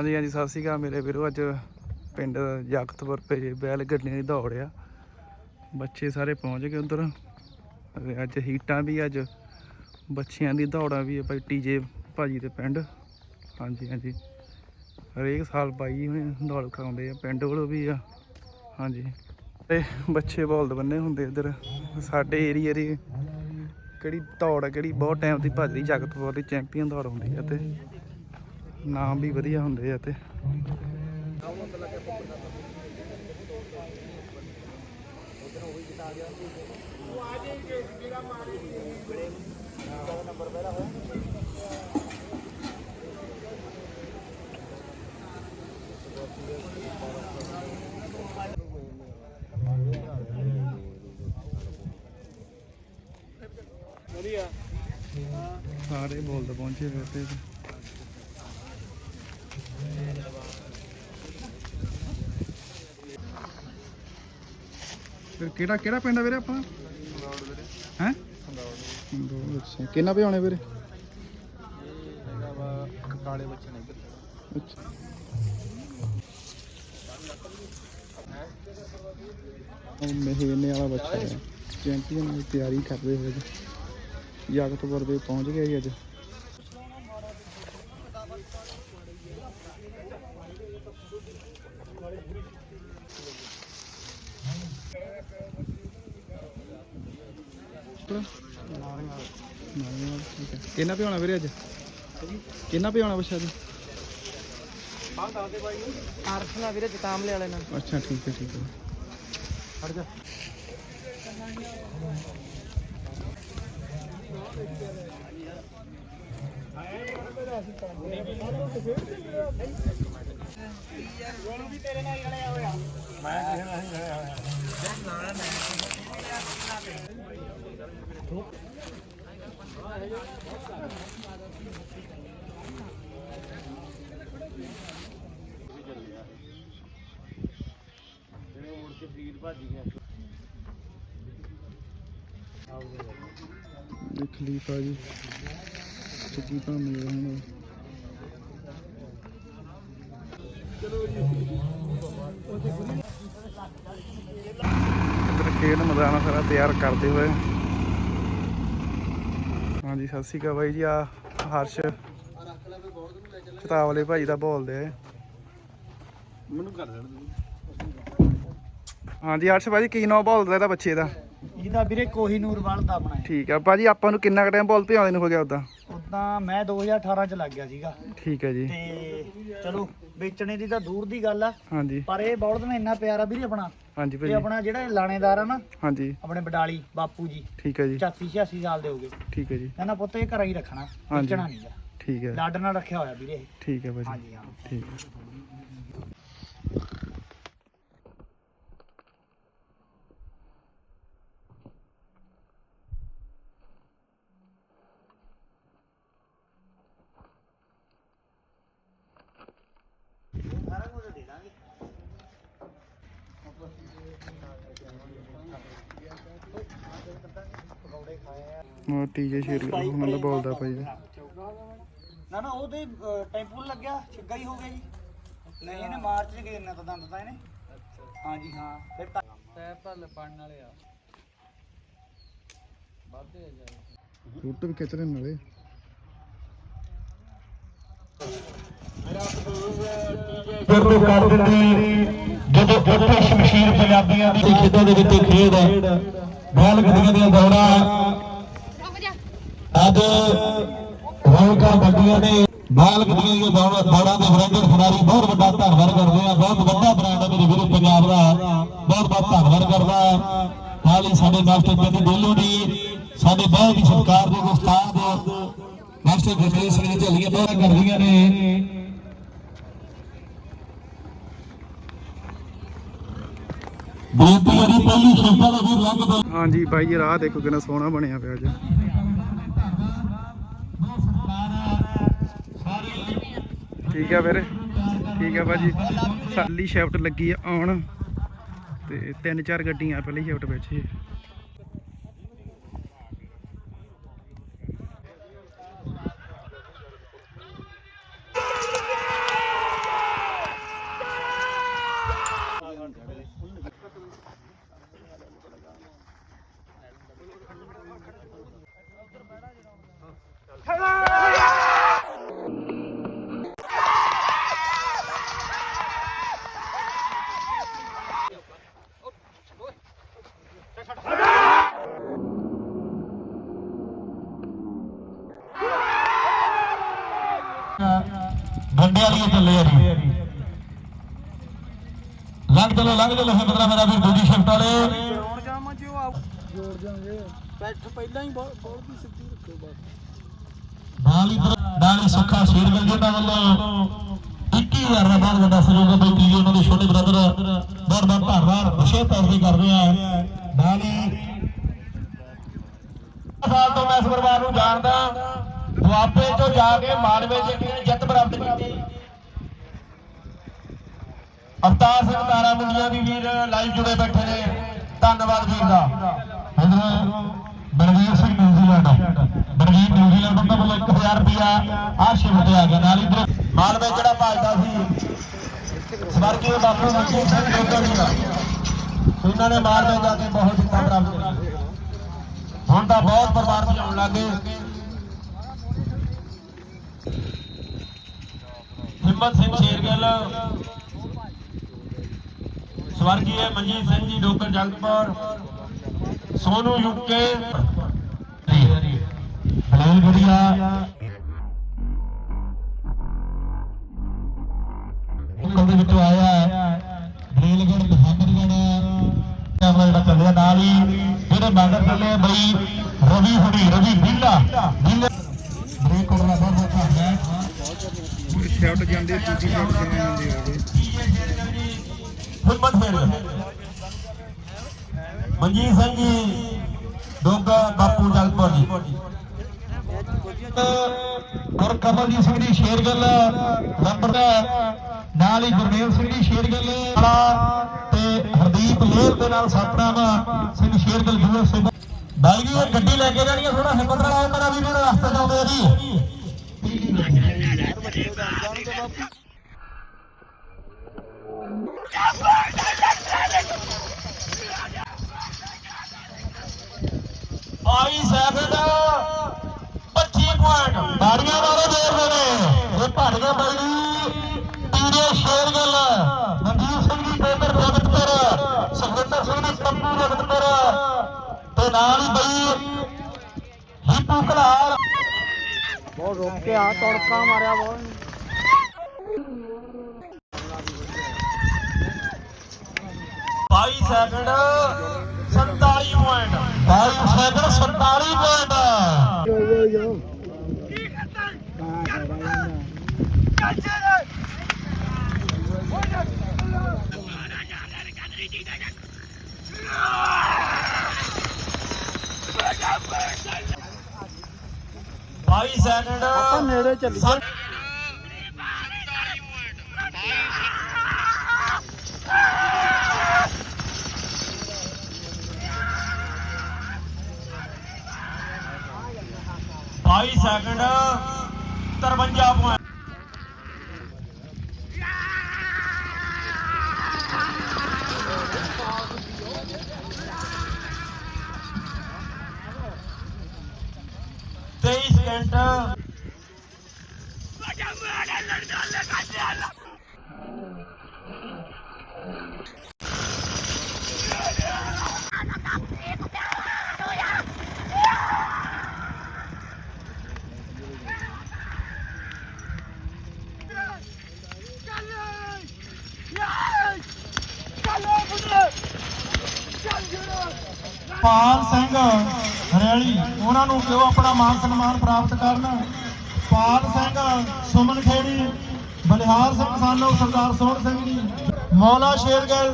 ਹਾਂਜੀ ਹਾਂਜੀ, ਸਤਿ ਸ਼੍ਰੀ ਅਕਾਲ ਮੇਰੇ ਵੀਰੋ। ਅੱਜ ਪਿੰਡ ਜਗਤਪੁਰ ਪੇ ਬੈਲ ਗੱਡੀਆਂ ਦੀ ਦੌੜ ਆ। ਬੱਚੇ ਸਾਰੇ ਪਹੁੰਚ ਗਏ ਉਧਰ ਅੱਜ ਹੀਟਾਂ ਵੀ, ਅੱਜ ਬੱਚਿਆਂ ਦੀ ਦੌੜਾਂ ਵੀ ਆ ਭਾਈ ਟੀਜੇ ਭਾਜੀ ਦੇ ਪਿੰਡ। ਹਾਂਜੀ ਹਾਂਜੀ। ਹਰੇਕ ਸਾਲ ਬਾਈ ਹੁਣੇ ਦੌੜ ਕਰਾਉਂਦੇ ਆ, ਪਿੰਡ ਵੱਲੋਂ ਵੀ ਆ। ਹਾਂਜੀ। ਤੇ ਬੱਚੇ ਬੋਲਦ ਬੰਨੇ ਹੁੰਦੇ ਇੱਧਰ। ਸਾਡੇ ਏਰੀਆ ਦੀ ਕਿਹੜੀ ਦੌੜ ਆ, ਕਿਹੜੀ ਬਹੁਤ ਟਾਈਮ ਦੀ ਭੱਜਦੀ ਜਗਤਪੁਰ ਦੀ ਚੈਂਪੀਅਨ ਦੌੜ ਹੁੰਦੀ ਆ ਤੇ ਨਾਮ ਵੀ ਵਧੀਆ ਹੁੰਦੇ ਆ ਤੇ ਸਾਰੇ ਬੋਲਦੇ ਪਹੁੰਚੇ ਹੋਏ ਤੇ। ਫਿਰ ਕਿਹੜਾ ਕਿਹੜਾ ਪਿੰਡ ਆ ਵੀਰੇ ਆਪਣਾ ਹੈ? ਅੱਛਾ ਕਿੰਨਾ ਭਜਾਉਣੇ ਵੀਰੇ? ਕਾਲੇ ਬੱਚੇ ਨੇ ਅੱਛਾ। ਉਹ ਮਹੀਨੇ ਵਾਲਾ ਬੱਚਾ ਹੈ। ਚੈਂਪੀਅਨ ਦੀ ਤਿਆਰੀ ਕਰਦੇ ਹੋਏ ਜੀ। ਜਗਤਪੁਰ ਦੇ ਪਹੁੰਚ ਗਿਆ ਜੀ ਅੱਜ ਠੀਕ ਹੈ ਕਿੰਨਾ ਭਿਆਉਣਾ ਵੀਰੇ ਅੱਜ? ਕਿੰਨਾ ਭਿਆਉਣਾ ਬੱਚਾ ਜੀ ਅਰਸ਼ਨਾ ਵੀਰੇ ਜਤਾਮਲੇ ਵਾਲੇ ਨਾਲ ਅੱਛਾ ਠੀਕ ਹੈ ਠੀਕ ਹੈ। ਹਟ ਜਾ। ਇਹ ਖਲੀਫਾ ਜੀ। ਚੁੱਕੀ ਭਾਵੇਂ ਰਹਿਣਾ ਇੱਧਰ ਖੇਡ ਮੈਦਾਨ ਸਾਰਾ ਤਿਆਰ ਕਰਦੇ ਹੋਏ। ਸਤਿ ਸ਼੍ਰੀ ਅਕਾਲ ਬਾਈ ਜੀ ਆ ਹਰਸ਼ ਚਤਾਵਲੇ ਭਾਈ ਦਾ ਬੋਲਦੇ ਆ ਮੈਨੂੰ ਕਰ ਦੇਣ ਹਾਂਜੀ ਹਰਸ਼ ਭਾਜੀ ਕੀ ਨਾਮ ਬੋਲਦਾ ਇਹਦਾ ਬੱਚੇ ਦਾ? ਇਹਦਾ ਵੀਰੇ ਕੋਹੀਨੂਰ ਵਾਲ ਦਾ ਆਪਣਾ ਠੀਕ ਆ। ਭਾਜੀ ਆਪਾਂ ਨੂੰ ਕਿੰਨਾ ਕੁ ਟਾਈਮ ਬੋਲ ਪਿਆਉਂਦੇ ਨੂੰ ਹੋ ਗਿਆ ਉਦਾਂ? ਉਦਾਂ ਮੈਂ 2018 ਚ ਲੱਗ ਗਿਆ ਸੀਗਾ। ਠੀਕ ਹੈ ਜੀ। ਤੇ ਚਲੋ ਵੇਚਣੇ ਦੀ ਤਾਂ ਦੂਰ ਦੀ ਗੱਲ ਆ। ਹਾਂਜੀ। ਪਰ ਇਹ ਬੌਲਦ ਨੂੰ ਇੰਨਾ ਪਿਆਰਾ ਵੀਰੇ ਆਪਣਾ। ਹਾਂਜੀ ਇਹ ਭਾਜੀ ਆਪਣਾ ਜਿਹੜਾ ਇਹ ਲਾਣੇਦਾਰ ਆ ਨਾ ਹਾਂਜੀ। ਆਪਣੇ ਬਡਾਲੀ ਬਾਪੂ ਜੀ। ਠੀਕ ਹੈ ਜੀ। 85 86 ਸਾਲ ਦੇ ਹੋਗੇ ਠੀਕ ਹੈ ਜੀ। ਕਹਿੰਦਾ ਪੁੱਤ ਇਹ ਘਰਾਂ ਹੀ ਰੱਖਣਾ। ਵੇਚਣਾ ਨਹੀਂਗਾ ਠੀਕ ਹੈ ਲਾਡ ਨਾਲ ਰੱਖਿਆ ਹੋਇਆ ਵੀਰੇ ਇਹ। ਠੀਕ ਹੈ ਭਾਜੀ। ਹਾਂਜੀ ਹਾਂ। ਠੀਕ ਹੈ ਪਕੌੜੇ ਖਾਏ ਆ ਉਹ ਟੀਜੇ ਸ਼ੇਰ ਉਹਨਾਂ ਦਾ ਬੋਲਦਾ ਭਾਈ। ਜੀ ਨਾ ਨਾ ਉਹਦੇ ਟੈਂਪੂ ਲੱਗਿਆ ਛਿੱਗਾ ਹੀ ਹੋ ਗਿਆ ਜੀ। ਨਹੀਂ ਇਹਨੇ ਮਾਰਚ ਚ ਗੇਰਨਾ ਤਾਂ ਦੰਦ ਤਾਂ ਇਹਨੇ। ਹਾਂਜੀ ਹਾਂ ਫਿਰ ਤਾਂ ਪੈਰ ਭਰ ਪੜਨ ਵਾਲੇ ਆ ਵਾਧੇ ਆ ਜਾ ਫੋਟੋ ਵੀ ਖਿੱਚ ਰਹੇ ਨਾਲੇ। ਫਿਰ ਨੂੰ ਕਰ ਦਿੰਦੀ ਜਦੋਂ ਉੱਥੇ ਸ਼ਮਸ਼ੀਰ ਪੰਜਾਬੀਆਂ ਦੀ ਖੇਡਾਂ ਦੇ ਵਿੱਚ ਖੇਡ ਬੈਲ ਗੱਡੀਆਂ ਦੀਆਂ ਦੌੜਾਂ ਅੱਜ ਰੌਣਕਾਂ ਵੱਡੀਆਂ ਨੇ। ਬੈਲ ਗੱਡੀਆਂ ਦੀਆਂ ਦੌੜਾਂ ਦੌੜਾਂ ਦੇ ਵਰਿੰਦਰ ਖਿਡਾਰੀ ਬਹੁਤ ਵੱਡਾ ਧੰਨਵਾਦ ਕਰਦੇ ਆ। ਬਹੁਤ ਵੱਡਾ ਬ੍ਰਾਂਡ ਹੈ ਮੇਰੇ ਵੀਰੋ ਪੰਜਾਬ ਦਾ। ਬਹੁਤ ਬਹੁਤ ਧੰਨਵਾਦ ਕਰਦਾ। ਨਾਲ ਹੀ ਸਾਡੇ ਮਾਸਟਰ ਜੱਦੀ ਡੋਲੂ ਦੀ, ਸਾਡੇ ਬਹੁਤ ਹੀ ਸਤਿਕਾਰ ਦੇ ਉਸਤਾਦ ਮਾਸਟਰ ਗੁਰਮੇਲ ਸਿੰਘ ਜੀ ਝੱਲੀਆਂ ਬਹੁਤ ਕਰਦੀਆਂ ਨੇ। ਬੇਨਤੀ ਹੈ ਜੀ ਪਹਿਲੀ ਸ਼ਿਫਟਾਂ ਦਾ ਵੀ ਲੰਘ ਹਾਂਜੀ ਬਾਈ ਜੀ, ਰਾਹ ਦੇਖੋ ਕਿੰਨਾ ਸੋਹਣਾ ਬਣਿਆ ਪਿਆ ਜੀ ਠੀਕ ਆ ਫਿਰ, ਠੀਕ ਆ ਭਾਜੀ ਪਹਿਲੀ ਸ਼ਿਫਟ ਲੱਗੀ ਆ ਆਉਣ, ਤੇ ਤਿੰਨ ਚਾਰ ਗੱਡੀਆਂ ਪਹਿਲੀ ਸ਼ਿਫਟ ਵਿੱਚ ਆ ਜੀ ਲੰਘ ਚਲੋ ਲੰਘ ਚਲੋ ਹਿੰਮਤ ਨਾਲ ਮੇਰਾ ਵੀਰ ਦੂਜੀ ਸ਼ਿਫਟ ਵਾਲੇ। ਜੋੜ ਜਾਵਾਂ ਜੀ ਉਹ ਜੋੜ ਜਾਵਾਂਗੇ ਬੈਠ ਪਹਿਲਾਂ ਹੀ ਬਹੁਤ ਦੀ ਸਿੱਧੀ ਰੱਖੋ ਬਸ। ਨਾਲ ਹੀ ਸੁੱਖਾ ਸ਼ੇਰਗਲ ਜੀ ਦਾ ਵੱਲੋਂ। 21000 ਦਾ ਬਹੁਤ ਵੱਡਾ ਸਹਿਯੋਗ ਹੈ ਬਈ ਟੀਵੀ ਉਹਨਾਂ ਦੇ ਛੋਟੇ ਬ੍ਰਦਰ ਬਹੁਤ ਬਹੁਤ ਧੰਨਵਾਦ ਵਿਸ਼ੇਸ਼ ਤੌਰ ਤੇ ਕਰਦੇ ਆ ਨਾਲ ਹੀ ਸਾਲ ਤੋਂ ਮੈਂ ਇਸ ਪਰਿਵਾਰ ਨੂੰ ਜਾਣਦਾ ਦੁਆਬੇ ਤੋਂ ਜਾ ਕੇ ਮਾਲਵੇ ਜਿੱਤ ਪ੍ਰਾਪਤ ਕੀਤੀ। ਅਵਤਾਰ ਸਿੰਘ ਤਾਰਾ ਮੁੰਡੀਆਂ ਵੀ ਵੀਰ ਲਾਈਵ ਜੁੜੇ ਬੈਠੇ ਨੇ। ਧੰਨਵਾਦ ਵੀਰ ਦਾ। ਇਧਰ Balvir Singh New Zealand Balvir New Zealand ਦਾ ਵੱਲੋਂ 1000 ਰੁਪਿਆ ਆਹ ਸ਼ਿਵ ਆ ਗਿਆ ਨਾਲ ਇਧਰ। ਮਾਲਵੇ ਜਿਹੜਾ ਭਾਜਦਾ ਸੀ। ਸਵਰਗੀ ਬਾਪੂ ਮਨਜੀਤ ਸਿੰਘ ਜੋਗਾ ਜੀ ਦਾ। ਉਹਨਾਂ ਨੇ ਮਾਲਵੇ ਜਾ ਕੇ ਬਹੁਤ ਜਿੱਤਾਂ ਪ੍ਰਾਪਤ ਹੁਣ ਤਾਂ ਬਹੁਤ ਪਰਿਵਾਰ ਭਜਾਉਣ ਲੱਗੇ ਹਿੰਮਤ ਸਿੰਘ ਸ਼ੇਰਗਿੱਲ ਸਵਰਗੀ ਮਨਜੀਤ ਸਿੰਘ ਜੀ ਡੋਕਰ ਜਗਤਪੁਰ ਸੋਨੂ ਯੂਕੇ ਹਲੇਲ ਗੁੜੀਆ। ਉੱਕਲ ਦੇ ਵਿੱਚੋਂ ਆਇਆ ਹੈ। ਬਰੇਲਗੜ ਮੁਹੰਮਦਗੜ ਕੈਮਰਾ ਜਿਹੜਾ ਚੱਲਿਆ ਨਾਲ ਹੀ ਜਿਹੜੇ ਬਾਗਰ ਚੱਲੇ ਆ ਬਈ ਰਵੀ ਹੁਣੀ ਰਵੀ ਬਿੱਲਾ। ਬਿੱਲਾ। ਬ੍ਰੇਕ ਕਰਨਾ ਬਹੁਤ ਬਹੁਤ ਧੰਨਵਾਦ ਸ਼ਾਟ ਜਾਂਦੇ ਦੂਜੀ ਸ਼ਾਟ ਕਿਵੇਂ ਜਾਂਦੀ ਹੋਵੇ ਹਿੰਮਤ ਫੇਰ ਮਨਜੀਤ ਸਿੰਘ ਜੀ ਡੋਗਾ ਬਾਪੂ ਜਗਤਪੁਰ ਜੀ। ਗੁਰ ਕਮਲਜੀਤ ਸਿੰਘ ਜੀ ਸ਼ੇਰਗਿੱਲ ਨੰਬਰ ਦਾ ਨਾਲ ਹੀ ਗੁਰਮੇਲ ਸਿੰਘ ਜੀ ਸ਼ੇਰਗਿੱਲ ਵਾਲਾ ਤੇ ਹਰਦੀਪ ਲੇਰ ਦੇ ਨਾਲ ਸਤਨਾਮ ਸਿੰਘ ਸ਼ੇਰਗਿੱਲ ਜੂਐਸ ਸਿੰਘ। ਜੀ ਇਹ ਗੱਡੀ ਲੈ ਕੇ ਜਾਣੀ ਆ ਥੋੜਾ ਹਿੰਮਤ ਨਾਲ ਮੇਰਾ ਵੀ ਨੂੰ ਰਸਤੇ ਚਾਉਂਦੇ ਆ ਜੀ। ਬਾੜੀਆਂ ਵਾਲੇ ਦੇਰ ਨੇ। ਇਹ ਗਿਆ ਬਾਈ ਪੀਰੇ ਸ਼ੇਰਗਿੱਲ ਮਨਜੀਤ ਸਿੰਘ ਜੀ ਪੇਪਰ ਰਗਤਪੁਰ ਸੁਖਵਿੰਦਰ ਸਿੰਘ ਜੀ ਤੰਬੂ ਰਗਤਪੁਰ ਤੇ ਨਾਲ ਹੀ ਬਈ ਹਿੱਪੂ ਕਲਾਲ ਬਹੁਤ ਰੋਕ ਕੇ ਆ ਤੜਕਾ ਮਾਰਿਆ ਬਹੁਤ। ਬਾਈ ਸੈਕਿੰਡ 47 ਪੁਆਇੰਟ 22 ਸੈਕਿੰਡ 47 ਪੁਆਇੰਟ ਬਾਈ ਸੈਕਿੰਡ ਆਪਾਂ ਨੇੜੇ ਚੱਲੀ ਬਾਈ ਸੈਕਿੰਡ 53 ਪੁਆਇੰਟ ਤੇਈਸ ਸਕਿੰਟ ਪਾਲ ਸਿੰਘ ਹਰਿਆਲੀ ਉਹਨਾਂ ਨੂੰ ਕਿਉਂ ਆਪਣਾ ਮਾਨ ਸਨਮਾਨ ਪ੍ਰਾਪਤ ਕਰਨ। ਪਾਲ ਸਿੰਘ ਸੁਮਨ ਖੇੜੀ ਬਲਿਹਾਰ ਸਿੰਘ ਸਾਨੋ ਸਰਦਾਰ ਸੋਹਣ ਸਿੰਘ ਜੀ ਮੌਲਾ ਸ਼ੇਰਗਿੱਲ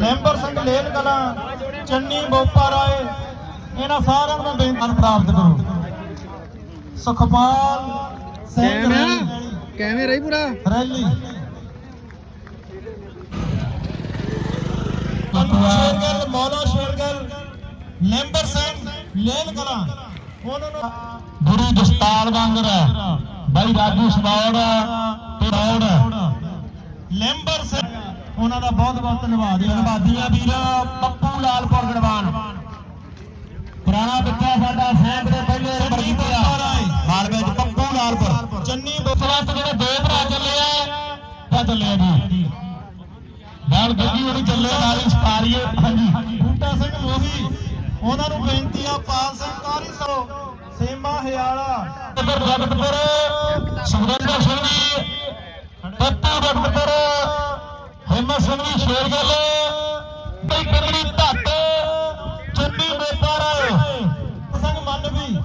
ਮੈਂਬਰ ਸਿੰਘ ਲੇਲ ਕਲਾ ਚੰਨੀ ਬੋਪਾ ਰਾਏ ਇਹਨਾਂ ਸਾਰਿਆਂ ਨੂੰ ਬੇਨਤੀ ਪ੍ਰਾਪਤ ਕਰੋ। ਸੁਖਪਾਲ ਸਿੰਘ ਕਿਵੇਂ ਰਹੀ ਪੂਰਾ? ਰੈਲੀ। ਮੌਲਾ ਸ਼ੇਰਗਿੱਲ ਮੈਂਬਰ ਸਿੰਘ ਲੇਲ ਕਲਾ। ਉਹਨਾਂ ਨੂੰ ਗੁਰੂ ਦਸਤਾਰ ਵਾਂਗਰ ਬਾਈ ਰਾਜੂ ਸਵਾੜ ਤੇ ਰੌੜ ਲੈਂਬਰ ਸਿੰਘ ਉਹਨਾਂ ਦਾ ਬਹੁਤ ਬਹੁਤ ਧੰਨਵਾਦ। ਧੰਨਵਾਦੀਆਂ ਵੀਰ ਪੱਪੂ ਲਾਲਪੁਰ ਗੜਵਾਨ। ਪੁਰਾਣਾ ਬੱਚਾ ਸਾਡਾ ਸੈਂਕ ਦੇ ਪਹਿਲੇ ਨੰਬਰ ਜਿੱਤਿਆ ਮਾਲਵੇ ਚ ਪੱਪੂ ਲਾਲਪੁਰ ਚੰਨੀ ਬੋਤਲਾਂ ਤੇ ਜਿਹੜੇ ਦੋ ਭਰਾ ਚੱਲੇ ਆ ਤਾਂ ਚੱਲੇ ਆ ਜੀ? ਨਾਲ ਗੱਡੀ ਉਹਨੂੰ ਚੱਲੇ ਨਾਲ ਸਪਾਰੀਏ ਹਾਂਜੀ। ਬੂਟਾ ਸਿੰਘ ਮੋਹੀ ਉਹਨਾਂ ਨੂੰ ਬੇਨਤੀ ਆ ਪਾਲ ਸਿੰਘ ਕਾਰੀ ਸੋ ਸੇਮਾ ਹਿਆਲਾ ਇਧਰ ਜਗਤਪੁਰ ਸੁਰਿੰਦਰ ਸਿੰਘ ਜੀ ਪੱਤੂ ਜਗਤਪੁਰ ਹਿੰਮਤ ਸਿੰਘ ਜੀ ਸ਼ੇਰਗਿੱਲ ਤੇ ਕੰਗੜੀ ਧੱਟ ਚੰਨੀ ਮੇਪਰ ਸੰਗ ਮੰਨ ਵੀ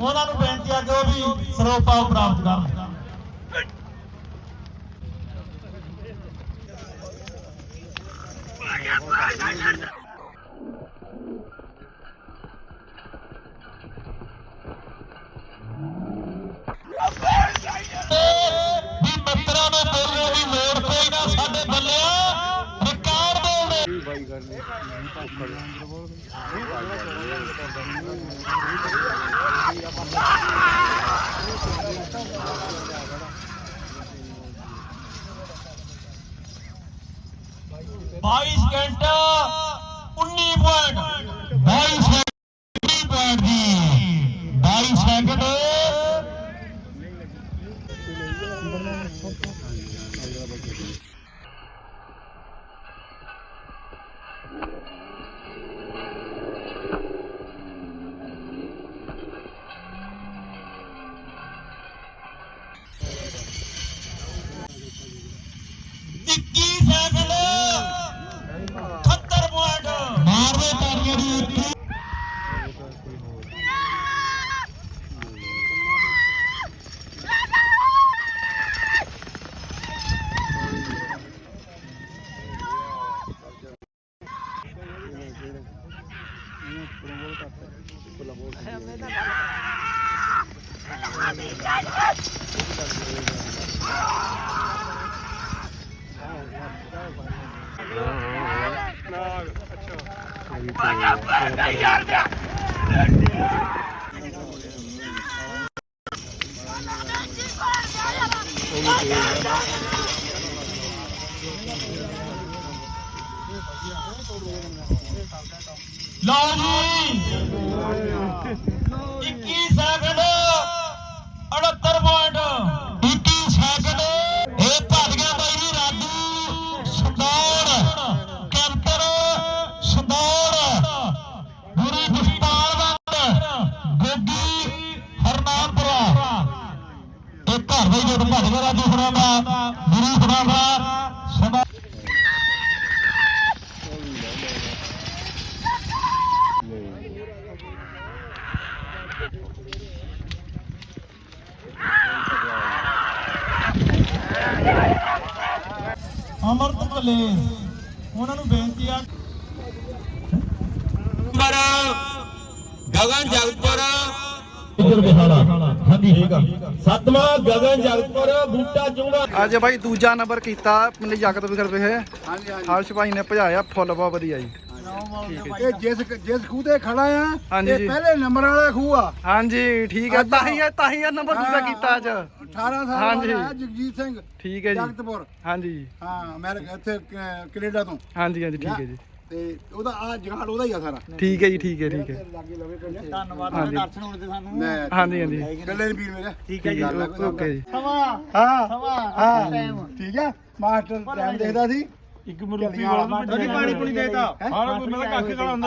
ਉਹਨਾਂ ਨੂੰ ਬੇਨਤੀ ਆ ਕਿ ਉਹ ਵੀ ਸਰੋਪਾ ਪ੍ਰਾਪਤ ਕਰਨ। ਦੇਣੇ ਬਾਈ ਸਕਿੰਟ 19 ਪੁਆਇੰਟ 22 ਸੈਕਿੰਡ ਪੁਆਇੰਟ ਜੀ 22 ਸੈਕਿੰਡ ਲਓ ਜੀ। 21 ਸੈਕਿੰਡ ਜੁੱਟ ਭੱਜ ਦਾ ਗੁਰੂ ਹੁਣਾਂ ਦਾ ਸੰਦੌੜ ਅਮਰਤ ਭਲੇ, ਉਹਨਾਂ ਨੂੰ ਬੇਨਤੀ ਆ। ਨੰਬਰ ਗਗਨ ਜਗਤਪੁਰ ਇੱਧਰ ਬਿਹਾੜਾ ਹਾਂਜੀ। ਠੀਕ ਆ। ਸੱਤਵਾਂ ਗਗਨ ਜਗਤਪੁਰ ਬੂਟਾ ਚੁੰਗਾ ਅੱਜ ਬਾਈ ਦੂਜਾ ਨੰਬਰ ਕੀਤਾ ਪਿੰਡ ਜਗਤ ਵਿਖਰ ਵਿਖੇ ਹਾਂਜੀ ਹਾਂਜੀ। ਭਾਈ ਨੇ ਭਜਾਇਆ ਫੁੱਲ ਬਹੁਤ ਵਧੀਆ ਜੀ। ਇਹ ਜਿਸ ਜਿਸ ਖੂਹ ਤੇ ਖੜਾ ਆ ਹਾਂਜੀ ਇਹ। ਪਹਿਲੇ ਨੰਬਰ ਵਾਲਾ ਖੂਹ ਆ। ਹਾਂਜੀ ਠੀਕ ਹੈ। ਤਾਂ ਹੀ ਹੈ ਤਾਂ ਹੀ ਇਹ ਨੰਬਰ ਦੂਜਾ ਕੀਤਾ ਅੱਜ। 18 ਸਾਲ। ਵਾਲਾ ਜਗਜੀਤ ਸਿੰਘ ਠੀਕ ਹੈ ਜੀ। ਜਗਤਪੁਰ। ਹਾਂਜੀ। ਹਾਂ ਅਮਰੀਕਾ ਇੱਥੇ ਕੈਨੇਡਾ ਤੋਂ। ਹਾਂਜੀ ਹਾਂਜੀ ਠੀਕ ਹੈ ਜੀ। ਤੇ ਉਹਦਾ ਆ ਜਗਾੜ ਉਹਦਾ ਹੀ ਆ ਸਾਰਾ। ਠੀਕ ਹੈ ਜੀ ਠੀਕ ਹੈ ਠੀਕ ਹੈ। ਧੰਨਵਾਦ ਹਾਂਜੀ। ਦਰਸ਼ਨ ਹੋਣ ਤੇ ਸਾਨੂੰ। ਮੈਂ ਹਾਂਜੀ ਹਾਂਜੀ। ਗੱਲੇ ਵੀਰ ਮੇਰੇ। ਠੀਕ ਹੈ ਜੀ। ਗੱਲ ਆ। ਓਕੇ ਜੀ। ਸਵਾ ਹਾਂ। ਸਵਾ ਹਾਂ। ਟਾਈਮ ਠੀਕ ਆ। ਮਾਸਟਰ ਟਾਈਮ ਦੇਖਦਾ ਸੀ। ਇੱਕ ਮਰੂਤੀ ਵਾਲਾ ਪਾਣੀ ਪੁਣੀ ਦੇਤਾ। ਹੈਂ? ਹਾਂ ਕੋਈ ਮੈਂ ਕੱਖ ਕਲਾ ਹੁੰਦਾ।